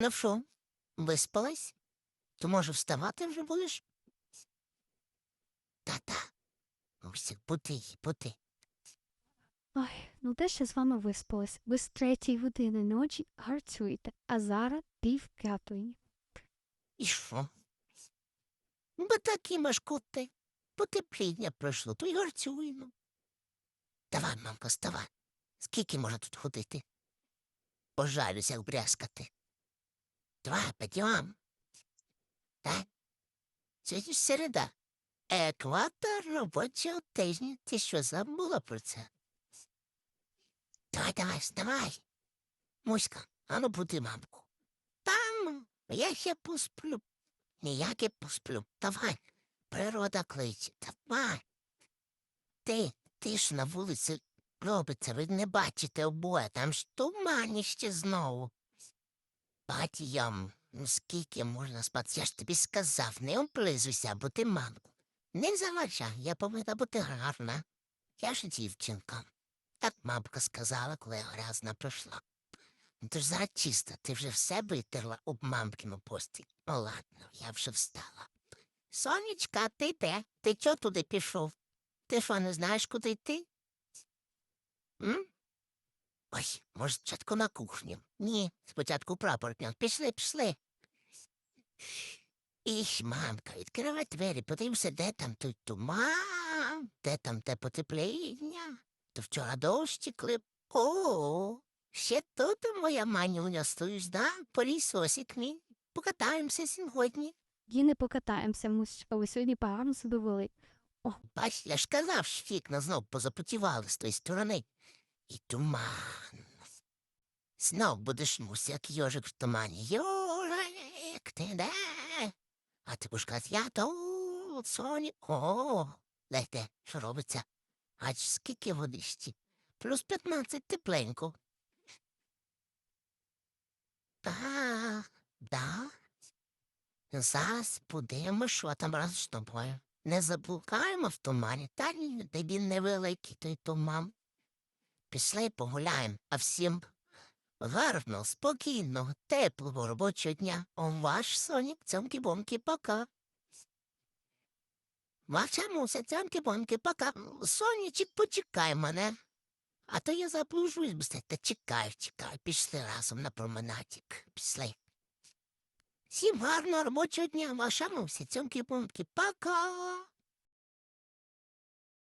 Ну що, виспалась? То може вставати вже будеш? Та-та. Ось як бути, бути. Ой, ну де ще з вами виспалась? Ви з третій години ночі гарцюєте, а зараз пів п'ятої. І що? Бо такі машкоти. Потепління пройшло, то й гарцюємо. Давай, мамка, вставай. Скільки можна тут ходити? Пожалюся брязкати. Давай, підйом. Так? Сьогодні середа. Екватор робочого тижня. Ти що, забула про це? Давай, давай, вставай. Муська, ану буди мамку. Там я ще посплю. Ніяке посплю. Давай. Природа кличе. Давай. Ти, ти ж на вулиці робиться, ви не бачите обоє, там ж туманіще знову. Батям, ну скільки можна спати? Я ж тобі сказав, не облизуйся, бо ти мамку. Не заважай, я повинна бути гарна. Я ж дівчинка. Так мамка сказала, коли я грязна пройшла. Ну, ти ж зараз чиста, ти вже все витерла об мамкину пості. Ну ладно, я вже встала. Сонечка, ти де? Ти чого туди пішов? Ти що, не знаєш, куди йти? М? Ой, може, спочатку на кухню. Ні, спочатку прапор пняв. Пішли, пішли. Іш, мамка, відкривай двері, подивимося, де там той туман, де там те потепління. То вчора дощі О, ще тут моя манюня стоїш, да? Полісосик мій. Покатаємося сьогодні. І не покатаємося, ви сьогодні погано себе вели. Бач, я ж казав, що вікна знов позапотівали з тої сторони. І туман. Знов будеш мусь, як йожик в тумані. Йожик, ти де? А ти будеш казати, я тут, Соні. О, лете, що робиться? Ач скільки водички? Плюс п'ятнадцять тепленько. Да, да. Зараз подивимось, що там раз з тобою. Не заблукаємо в тумані, та ні, він невеликий той туман. Пішли погуляємо, а всім гарно, спокійно, теплого робочого дня. Ваш сонік, цьомки-бомки, пока. Ваша муся, цьомки-бомки, пока. Сонячик, почекай мене. А то я заблужусь, все, та чекай, чекай, пішли разом на променадік. Пішли. Всім гарного робочого дня, ваша муся, цьомки-бомки, пока.